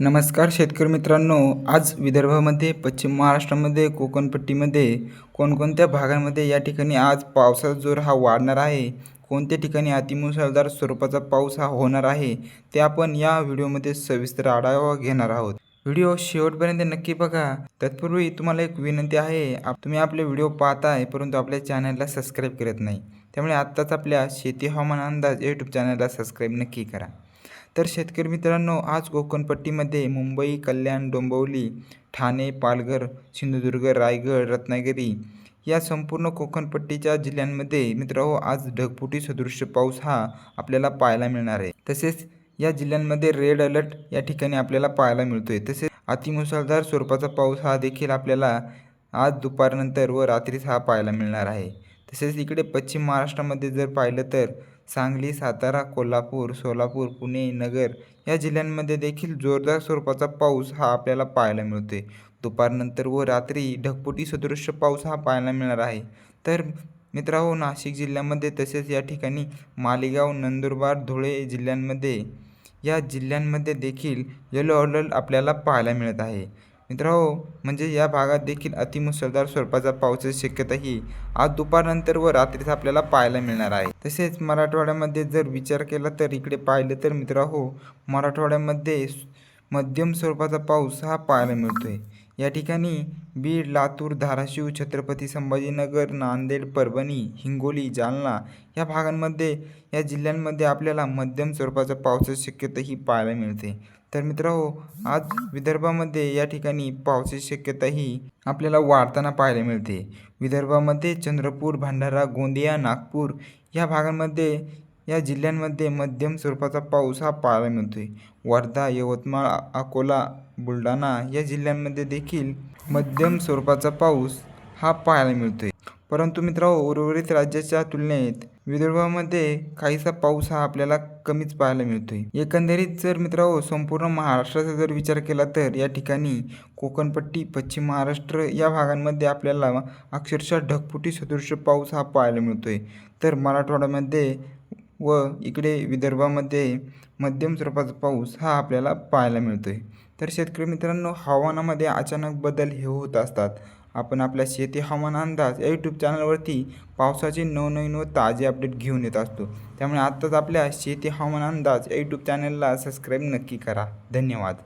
नमस्कार शेतकरी मित्रांनो आज विदर्भामध्ये पश्चिम महाराष्ट्रामध्ये कोकणपट्टीमध्ये कोणकोणत्या भागांमध्ये या ठिकाणी आज पावसाचा जोर हा वाढणार आहे? कोणत्या ठिकाणी अतिमुसळधार स्वरूपाचा पाऊस हा होणार आहे? ते आपण या व्हिडिओमध्ये सविस्तर आढावा घेणार आहोत. व्हिडिओ शेवटपर्यंत नक्की बघा. तत्पूर्वी तुम्हाला एक विनंती आहे आप तुम्ही आपले व्हिडिओ पाहताय परंतु आपल्या चॅनलला सबस्क्राईब करत नाही. त्यामुळे आत्ताच आपल्या शेती हवामान अंदाज यूट्यूब चॅनलला सबस्क्राईब नक्की करा. तर शेतकरी मित्रांनो आज कोकणपट्टीमध्ये मुंबई कल्याण डोंबिवली ठाणे पालघर सिंधुदुर्ग रायगड रत्नागिरी या संपूर्ण कोकणपट्टीच्या जिल्ह्यांमध्ये मित्रांनो आज ढगफुटी सदृश पाऊस हा आपल्याला पाहायला मिळणार आहे. तसेच या जिल्ह्यांमध्ये रेड अलर्ट या ठिकाणी आपल्याला पाहायला मिळतोय. तसेच अतिमुसळधार स्वरूपाचा पाऊस हा देखील आपल्याला आज दुपारनंतर व रात्रीच हा पाहायला मिळणार आहे. तसेच इकडे पश्चिम महाराष्ट्रामध्ये जर पाहिलं तर सांगली सातारा कोल्हापूर सोलापूर पुणे नगर या जिल्ह्यांमध्ये देखील जोरदार स्वरूपाचा पाऊस हा आपल्याला पाहायला मिळतोय. दुपारनंतर व रात्री ढगपुटी सदृश्य पाऊस हा पाहायला मिळणार आहे. तर मित्रांनो नाशिक जिल्ह्यामध्ये तसेच या ठिकाणी मालेगाव नंदुरबार धुळे जिल्ह्यांमध्ये या जिल्ह्यांमध्ये देखील येलो अलर्ट आपल्याला पाहायला मिळत आहे. मित्रांनो म्हणजे या भागात देखील अतिमुसळधार स्वरूपाचा पावसाची शक्यता ही आज दुपारनंतर व रात्रीच आपल्याला पाहायला मिळणार आहे. तसेच मराठवाड्यामध्ये जर विचार केला तर इकडे पाहिलं तर मित्रांनो मराठवाड्यामध्ये मध्यम स्वरूपाचा पाऊस हा पाहायला मिळतो आहे या ठिकाणी बीड लातूर धाराशिव छत्रपती संभाजीनगर नांदेड परभणी हिंगोली जालना या भागांमध्ये या जिल्ह्यांमध्ये आपल्याला मध्यम स्वरूपाचा पावसाची शक्यता ही पाहायला मिळते. तर मित्रांनो आज विदर्भामध्ये या ठिकाणी पावसाची शक्यता ही आपल्याला वाढताना पाहायला मिळते. विदर्भामध्ये चंद्रपूर भंडारा गोंदिया नागपूर या भागांमध्ये या जिल्ह्यांमध्ये मध्यम स्वरूपाचा पाऊस हा पाहायला मिळतो आहे वर्धा यवतमाळ अकोला बुलढाणा या जिल्ह्यांमध्ये देखील मध्यम स्वरूपाचा पाऊस हा पाहायला मिळतो आहे परंतु मित्रांनो उर्वरित राज्याच्या तुलनेत विदर्भामध्ये काहीसा पाऊस हा आपल्याला कमीच पाहायला मिळतोय. एकंदरीत जर मित्रांनो संपूर्ण महाराष्ट्राचा जर विचार केला तर या ठिकाणी कोकणपट्टी पश्चिम महाराष्ट्र या भागांमध्ये आपल्याला अक्षरशः ढगफुटी सदृश पाऊस हा पाहायला मिळतोय. तर मराठवाड्यामध्ये व इकडे विदर्भामध्ये मध्यम स्वरूपाचा पाऊस हा आपल्याला पाहायला मिळतो आहे तर शेतकरी मित्रांनो हवामानामध्ये अचानक बदल हे होत असतात. आपण आपल्या शेती हवामान अंदाज या यूट्यूब चॅनलवरती पावसाचे नवनवीन व ताजे अपडेट घेऊन येत असतो. त्यामुळे आत्ताच आपल्या शेती हवामान अंदाज या यूट्यूब चॅनलला सबस्क्राईब नक्की करा. धन्यवाद.